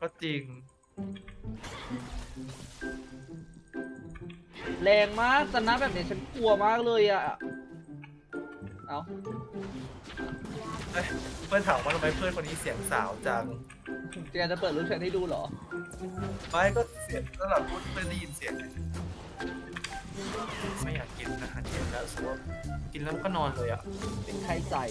ก็จริง แรงมากสนะแบบนี้ฉันกลัวมากเลยอะ เอาเอ้ยเพื่อนถามว่าทำไมเพื่อนคนนี้เสียงสาวจังแกจะเปิดรูปฉันให้ดูเหรอ ไม่ก็เสียงสำหรับพูดเพื่อนได้ยินเสียงไม่อยากกินอาหารเย็นแล้วรู้สึกว่ากินแล้วก็นอนเลยอะ เป็นใครใส่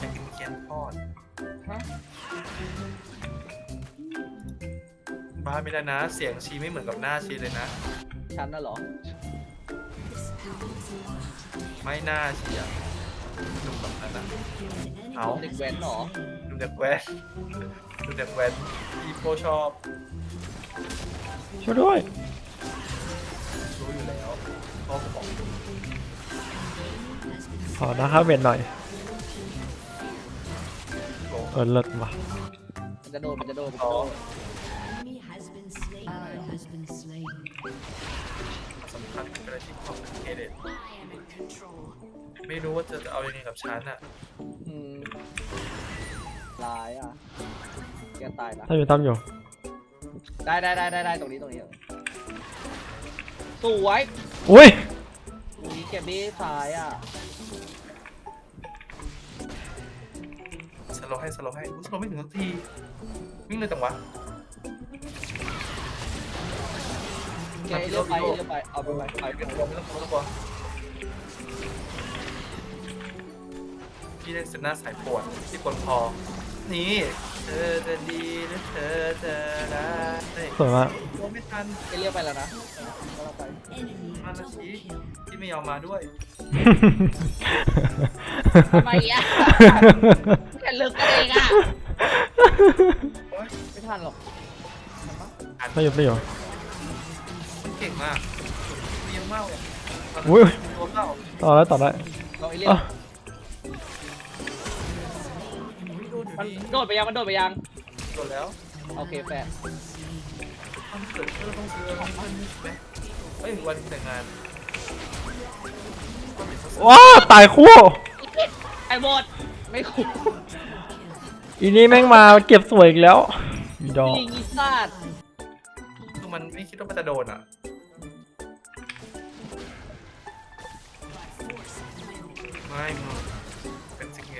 อยากกิน เคียนทอดฮะ บ้าไม่ได้นะ เสียงชีไม่เหมือนกับหน้าชีเลยนะ ฉันน่ะเหรอ ไม่น่าชีอะหนุ่มแบบนั้นนะเอาเด็กแว้นเหรอดูเด็กแว้นดูเด็กแว้นที่โปชอบช่วยด้วย รู้อยู่แล้วพ่อก็บอกขอนะครับเวนหน่อยโอ้เออเลิศว่ะมันจะโดนมันจะโดนมันจะอ๋อโดน enemy has been slain. Ally has been slain. สำคัญเป็นอะไรที่คอมพลีเคเด็ด I am in control. ไม่รู้ว่าเธอจะเอายังไงกับฉันอะอืมร้ายอะแกตายนะถ้าอยู่ตามอยู่ได้ได้ได้ได้ได้ตรงนี้ตรงนี้สวยอุ้ยอุ้ยเก็บดีซ้ายอะ โลว์ให้สโลว์ให้อุ๊ยสโลว์ไม่ถึงสักทีวิ่งเลยจังวะแกเลือกไปเลือกไปเอาไปไปไปไม่ต้องกลัวไม่ต้องกลัวไม่ต้องกลัวพี่เล่นเซนหน้าสายปวดที่ปวดคอนี่ เธอจะดีหรือเธอจะร้ายสวยมากกลัวไม่ทันแกเรียกไปแล้วนะกำลังไป Enemy มานา double ชี kill. ที่ไม่ยอมมาด้วยทำไมอะแกลึกกันเองอะโอ๊ยไม่ทันหรอกอันไม่อยู่ไม่อยู่มันเก่งมากเรียนมากเลยอุ้ย ตัวเปล่าต่อแล้วต่อได้เราไอเรียก มันดีโดดไปยัง มันโดดไปยังโดนแล้วโอเคแฟนต้องเกิดเพื่อต้องซื้อของเพื่อนไหมเฮ้ยวันแต่งงานก็เป็นสักว้าตายคู่ไอ้บดไม่คุ้มอีนี่แม่งมาเก็บสวยอีกแล้วอีดอกยิงอีสัตว์คือมันไม่คิดว่ามันจะโดนอะไม่มึง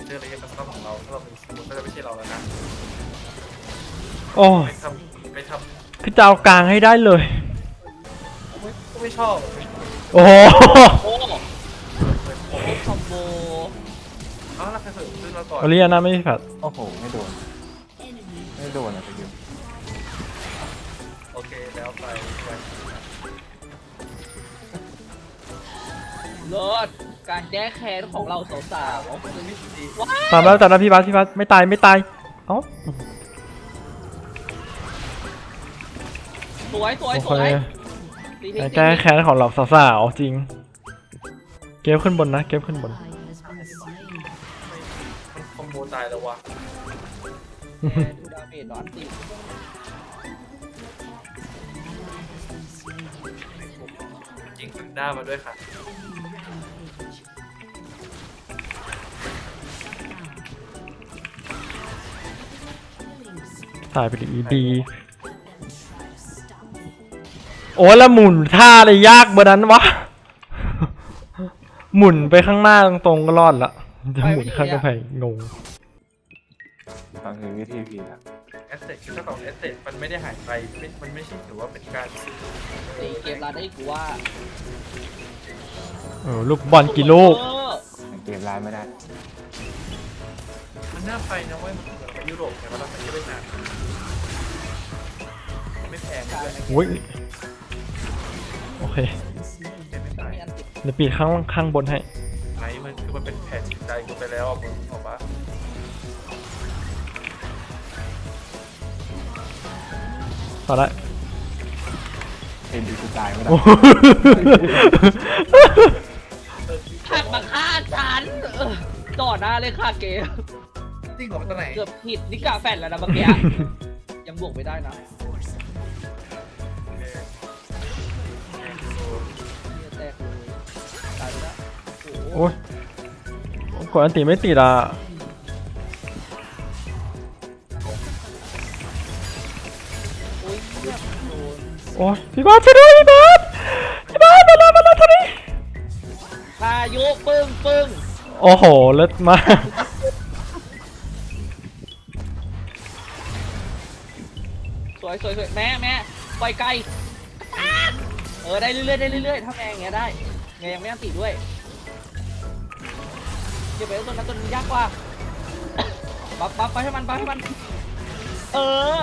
เป็นซิกเนเจอร์ระยะกระชับของเราถ้าเราเป็นสมุนก็จะไม่ใช่เราแล้วนะโอ้ไปทำไปทคือจะเอากลางให้ได้เลยำไม่ก็ไม่ชอบโอ้โหโอ้โหโอ้โหคอมโบเอ้าแล้วใครเสริมขึ้นมาก่อนโอเลียนะไม่มีแฟดโอ้โห ไม่โดน Enemy ไม่โดนอะตะกี้โอเคแล้วไปไปเลิศ การแก้แค้นของเราสาวเอาไปเลยไม่ดีๆว้าตามแล้วตามแล้วพี่บัสพี่บัสไม่ตายไม่ตายเอ้าสวยสวยโอสเควยตีทิ้งแก้แค้นของเราสาวๆจริง เก็บขึ้นบนนะ เก็บขึ้นบน ally has been slain. มันคอมโบตายแล้ววะดูดาเมจหนอนติยิงขึ้นหน้ามาด้วยค่ะ ตายไปดิอีดี โอ้ยแล้วหมุนท่าอะไรยากเบอร์นั้นวะ หมุนไปข้างหน้าตรงๆก็รอดละจะหมุนข้างกระแพงงงฟังคือวิธีผิดอะแอสเซทคือถ้าของแอสเซทมันไม่ได้หายไปไม่มันไม่ใช่ถือว่าเป็นการซื้อตีเกมรันได้กูว่าเออลูกบอลกี่ลูกเออแต่เกมร้ายไม่ได้ มันน่าไปนะเว้ยมันเหมือนไป ยุโรปแต่ว่าเราไปเวียดนามไม่แพงด้วยอุ้ยโอเคไม่ตายมีอันติดเดี๋ยวปีดข้างข้างบนให้ไหนมันคือมันเป็นแผ่นจิตใจกูไปแล้วอะมึงออกปะต่อได้เอ็นดีกูตายไม่ได้โอ้โหหักมาฆ่าฉันเออต่อหน้าเลยค่ะเกม จริงเหรอมัตัวไหนเกือบผิดนิกาแฟนแล้วนะเมื่อกี้ ยังบวกไม่ได้นะโอ้ยกดอันตีไม่ติดอะโอ้ยเนี่อ้ยพี่บาสช่วยด้วยพี่บาสพี่บาสมาแล้วมาแล้วท่านี้พายุปึ้งปึ้งโอ้โหเลิศมาก วยสวยสวยแม่แม่ปล่อยไกลเออได้เรื่อยๆได้เรื่อยๆถ้าแม่อย่างเงี้ยได้ไงยังไม่ต้องติดด้วยเก็บไปตัวนั้นตัวนี้ยากกว่าบัฟบัฟไปให้มันบัฟให้มัน เออ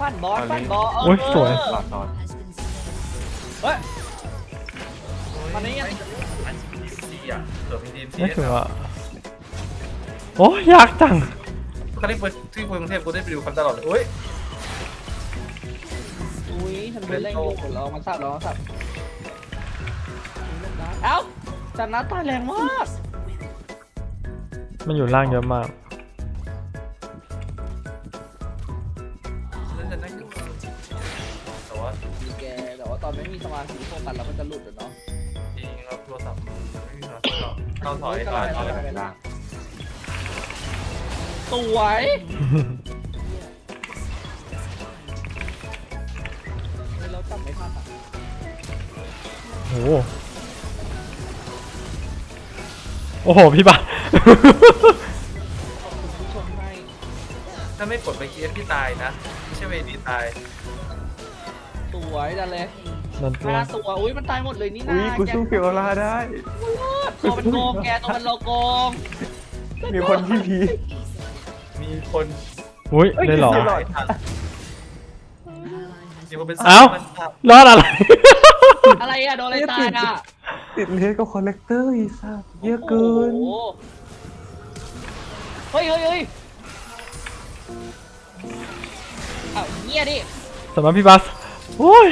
ฟันบอสฟันบอสเออโอ้ยสวยหลอดนอนเฮ้ยตอนนี้ยังอันนี้ดีอะเผื่อมีทีมซีไม่ถึงอะโอ้ยยากจังทุกครั้งที่ไปที่กรุงเทพกูได้ไปดูคำตลอดเลยเฮ้ยอุ้ยฉัน เป็นเล่นอยู่เรามาสับเรามาสับเอ้าจันนัดตายแรงมากมันอยู่ล่างเยอะมากฉันจะนั่งอยู่แต่ว่าดีแกแต่ว่าตอนไม่มีสมาธิโฟกัสแล้วมันจะหลุดอะเนาะจริงแล้วโทรศัพท์มันไม่มีโทรศัพท์เราถอยถอยถอยไปล่างสวย หโอ้โห พี่บาสขอบคุณผู้ชมให้ถ้าไม่กดไปเกียร์ที่ตายนะ ไม่ใช่เวดีตาย สวยดันเลยนั่นตัว ห้าตัวอุ้ยมันตายหมดเลยนี่อุ้นายกูสู้เฟียวลาได้ ตัวมันโกงแกตัวมันโลโกงมีคนที่พี มีคนอุ้ย ได้เหรอตายทันมีคนเป็นเอ้ามันทับรอดอะไร อะไรอะโดนอะไรตายอะติดเลสกับคอลเลกเตอร์อีสัสเยอะเกิน โอ้โหเฮ้ยเฮ้ยเฮ้ยอ้าวเงี้ยดิสำหรับพี่บาสโอ้ย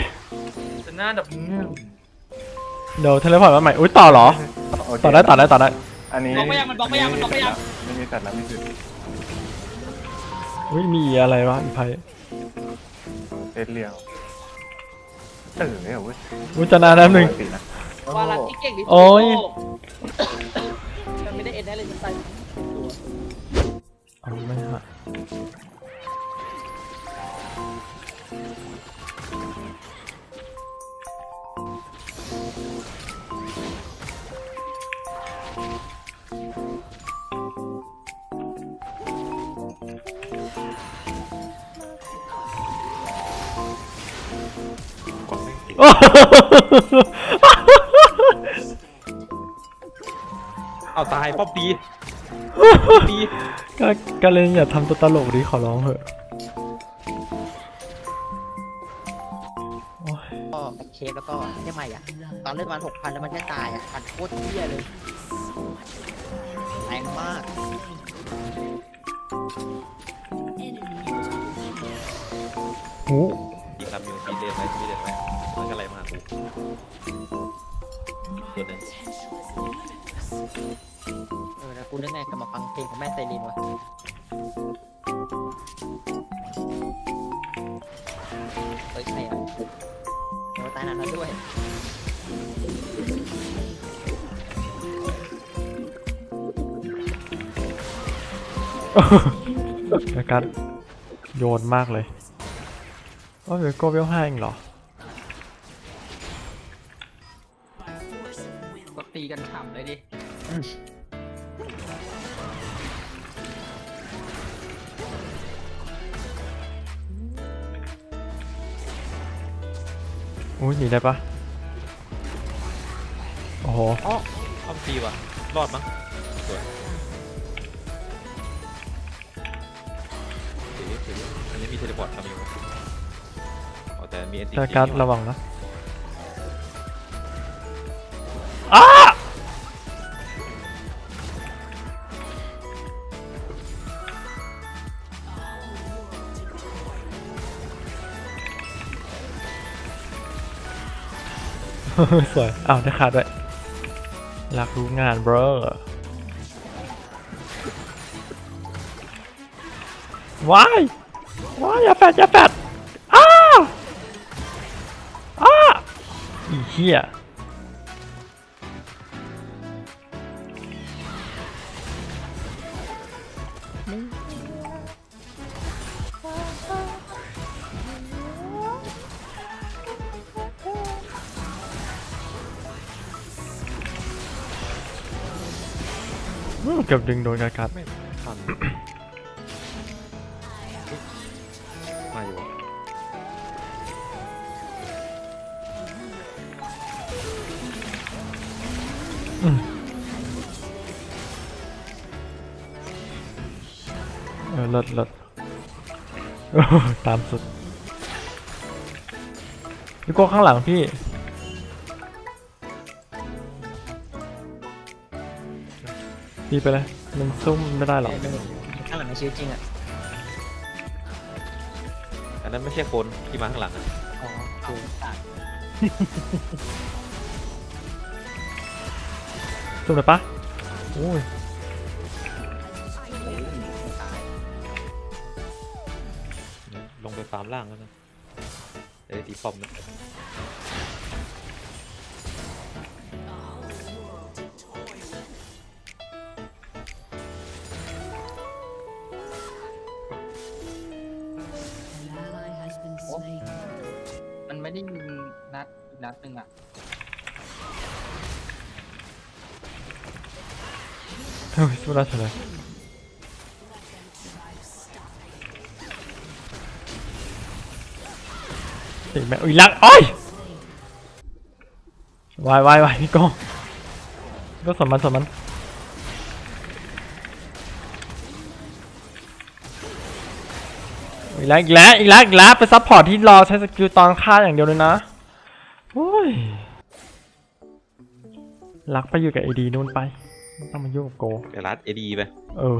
เป็นหน้าดับหนึ่งเดี๋ยวเทเลพอร์ตมาใหม่อุ้ยต่อเหรอโเคต่อได้ต่อได้ต่อได้อันนี้บล็อกไปยังมันบล็อกไปยังมันบล็อกไปยังไม่มีสัตว์แล้วไม่คืออุ้ยมีอะไรวะอีไพเลสเลียว เออเนี่ยเว้ยอุ้ยจะนานแป๊บหนึ่งปกตินะวาลันที่เก่งที่สุดโอ้ยในโลกมันไม่ได้เอ็นได้เลยจะตายตัวเอาไม่ฮะ เอาตายป๊อปปีปีก็ก็เลยอย่าทำตัวตลกดิขอร้องเถอะโอ้ยก็เคฟแล้วก็เนี่ยใหม่อะ ตอนเล่นวันหกพันแล้วมันแค่ตายอะพันโคตรเที่ยเลยแรงมากหูยิ งลำยูปีเดินไหมปีเดินไหมมันก็ไหลมาหากูตัวหนึงเออแล้วกูนึกไงกลับมาฟังเพลงของแม่ไซรินวะเฮ้ยใช่อะโอ้ตายนานแล้วด้วยแล้วกันโยนมากเลย โอ้ยเวโก้เวลห้าเองเหรอก็ตีกันฉ่ำเลยดิ อุ้ยหนีได้ปะโอ้โหอ๋อป๊อปปีว่ะ รอดมั้งสวยเดี๋ยวเดี๋ยวอันนี้มีเทเลพอร์ตทำอยู่ อ๋อแต่มี NTT แต่การดระวังนะอ้าสวยอ้าวได้ขาดด้วยอยากรู้งานเบรอว้ายว้ายอย่าแฟดอย่าแฟด เฮียเกือบดึงโดนกาะกัดม เออเลิศเลิศโอ้โหตามสุดพี่โก้ข้างหลังพี่ พี่ไปเลยมันซุ่มไม่ได้หรอก ข้างหลังในชีวิตจริงอะ อันนั้นไม่ใช่คนที่มาข้างหลังอะอ๋อคือตายซุ่มเลยปะโอ้ย ฟาร์มล่างแล้วนะเดี๋ยวได้ตีป้อมนะ An ally has been slain. มันไม่ได้ยิงนัดอีกนัดหนึ่งอะเฮ้ยสู้ได้เฉยเลย ติดแม่อุ้ยลักโอ้ยวายวายวายพี่โก้ก็สนมันสนมันอีกแล้วอีกแล้วอีกแล้วอีกแล้วไปซัพพอร์ตที่รอใช้สกิลตอนฆ่าอย่างเดียวเลยนะโอ้ยลักไปอยู่กับไอดีนู่นไปไม่ต้องมายุ่งกับโกไปรัดเอดีไป เออ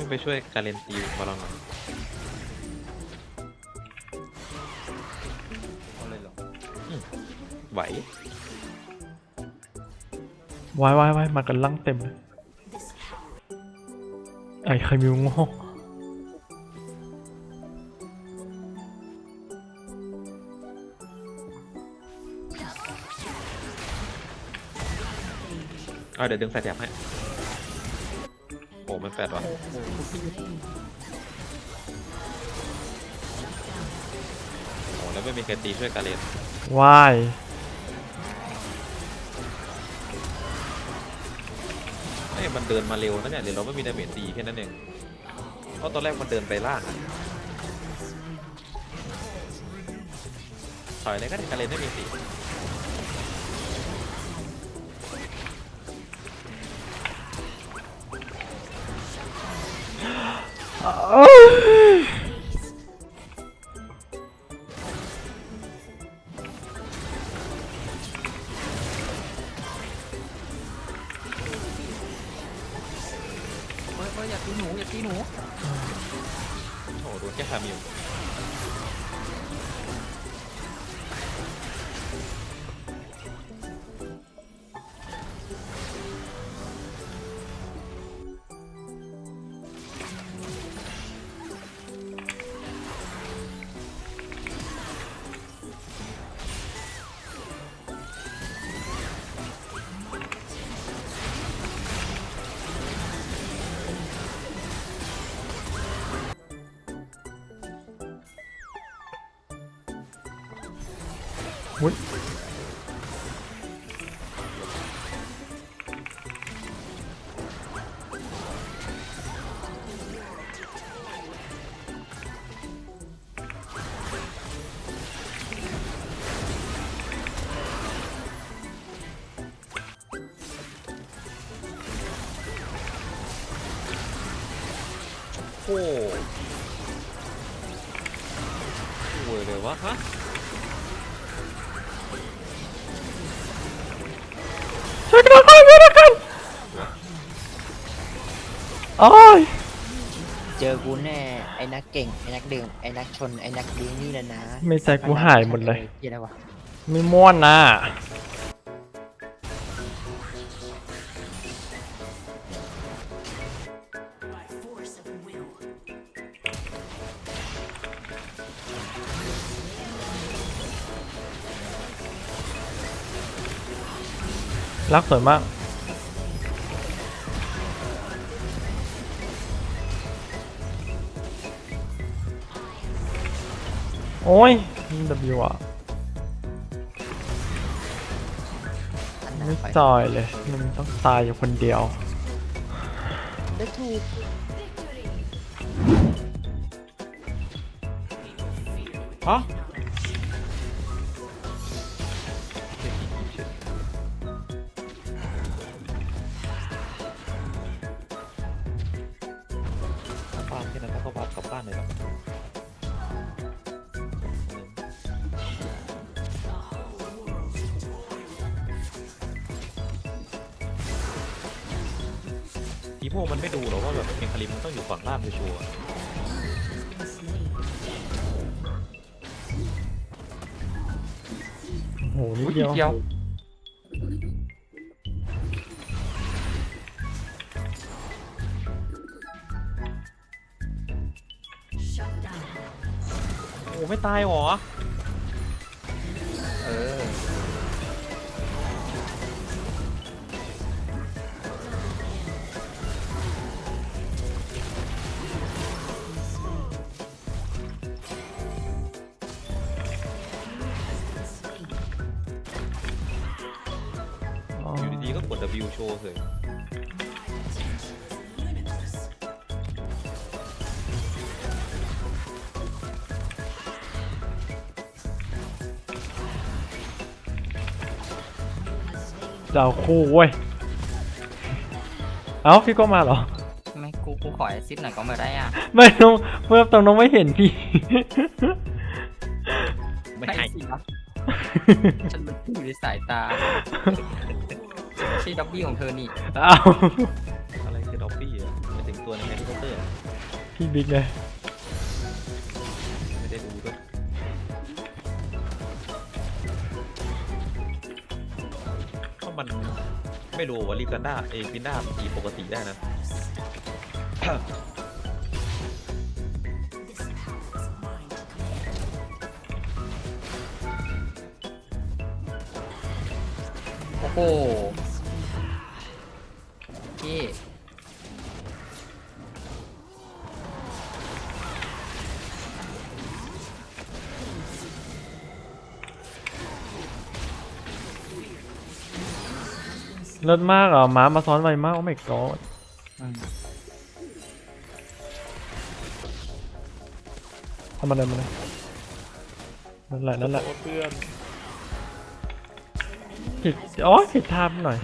ไม่ไปช่วยการเล่นตีบอลลอนหน่อยเอาเลยเหรอไหววายวายวายมากันลังเต็มเลยไอ้ใครมีโง่เอาเดี๋ยวดึงแฟลชแท็บให้โอ้ มันแฟลชว่ะโอ้แล้วไม่มีใครตีช่วยการเล่นวายเอ้ยมันเดินมาเร็วนะเนี่ยเดี๋ยวเราไม่มีดาเมจตีแค่นั้นเองเพราะตอนแรกมันเดินไปล่างอะถอยเลยก็ได้การเล่นไม่มีตี เฮ้ยเฮ้ยอย่าตีหนูอย่าตีหนู โอ้โหโดนแค่คามิว เวอร์เลยวะฮะช่วยกันก่อนช่วยกันก่อนโอ้ยเจอกูแน่ไอ้นักเก่งไอ้นักดื่มไอ้นักชนไอ้นักดิ้งนี่แหละนะไม่ใจกูหายหมดเลย เหี้ยอะไรวะ ไม่ม่วนนะ รักสวยมาก โอ้ยดับยูอะไม่จอยเลย มันต้องตายอยู่คนเดียวฮะ อ้ไม่ตายหรอ เออ จะเอาคู่เว้ย เอ้าพี่ก็มาเหรอ ไม่กูกูขอแอซิดหน่อยก็ไม่ได้อะไม่น้องเมื่อตรงน้องไม่เห็นพี่ ไม่ให้สิครับฉันมันอยู่ในสายตาที่ดับบี้ของเธอนี่เอาอะไรคือด็อบบี้อะไม่ถึงตัวในแฮร์รี่พอตเตอร์อะพี่บิ๊กเลย ไม่รู้ว่าลิกันด้าเอฟินด้าตีปกติได้นะ โอ้โหพี่ ลิศมากเหรอม้ามาซ้อนไวมากโอ้ my god อืมทำอะไรมาเลยนั่นแหละนั่นแหละผิดอ๋อผิดท่าไปหน่อย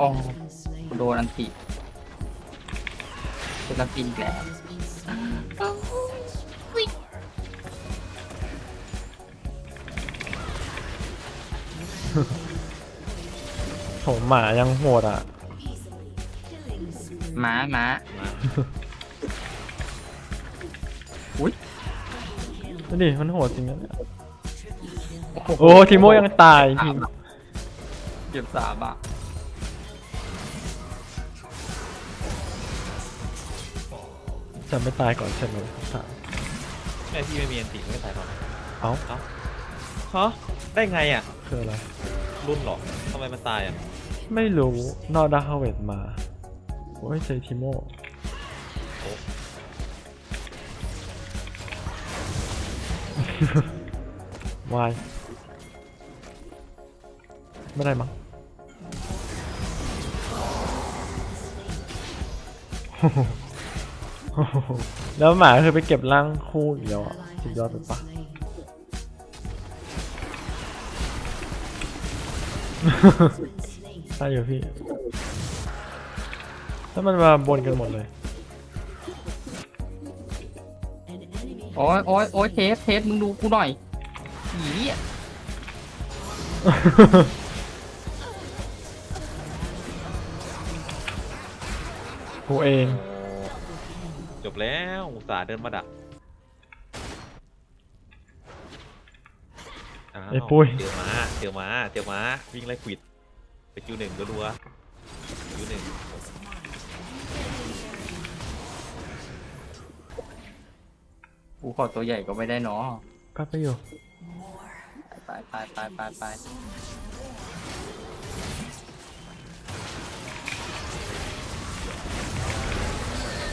อ๋อกูโดนอันติเป็นลันตินอีกแล้ว โถหมายังโหดอะม้าม้าดูดิมันโหดจริงนะเนี่ยโอ้ทีโมยังตายทีเก็บสามอะจะไม่ตายก่อนใช่ไหมถามแม่พี่ไม่มีอันติไม่ตายหรอกเอ้า ฮะได้ไงอะ คืออะไร รุ่นเหรอทำไมมันตายอะ ไม่รู้ นอดาฮาเวตมา โอ้ยเซทิโมวาย ไม่ได้มั้งแล้วหมาคือไปเก็บร่างคู่อีกแล้วอะสุดยอดไปปะ ใช่อยู่พี่ถ้ามันมาบนกันหมดเลย โอ้ยโอ้ยโอ้ยเทส เทส มึงดูกูหน่อยผีอะกูเอง จบแล้วอุตส่าห์เดินมาดักาว ไอ้ปุ้ยเจอมาเจอมาเจอมาวิ่งไล่ควิดไปคิวหนึ่งก็รัวๆคิวหนึ่งกูขอตัวใหญ่ก็ไม่ได้เนาะก็ไปอยู่ไปไปไปไปไป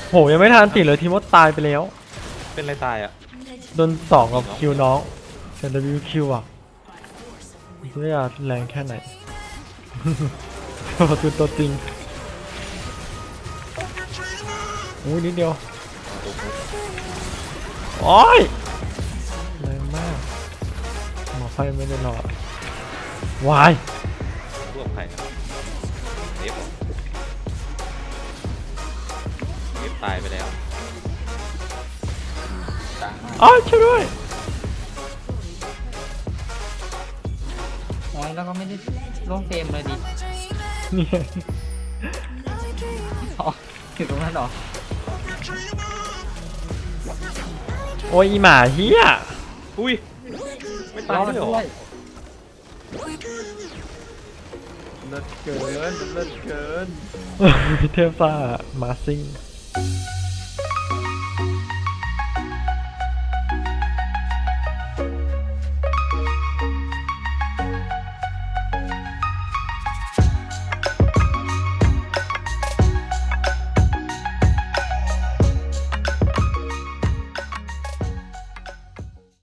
โหยังไม่ทันติดเลยทีมดตายไปแล้วเป็นอะไรตายอะ โดนสองกับคิวน้องแต่ WQ อะ ไม่รู้จะแรงแค่ไหนตัวคือตัวจริงอุ้ยนิดเดียวโอ้ยแรงมากหมอไฟไม่ได้รอดวายรวบใครนะเอฟเอฟตายไปแล้วอ้าวช่วยด้วย อ้ยแล้วก็ไม่ได้ร่วมเฟรมเลยดินี่อ๋อถึงตรงนั้นเหรอโอ้ยอีหมาเฮียอุ้ย ไม่ตายรอเลยเหรอด้วยเลิศเกินเลิศเกิน เทพซ่ามาซิง An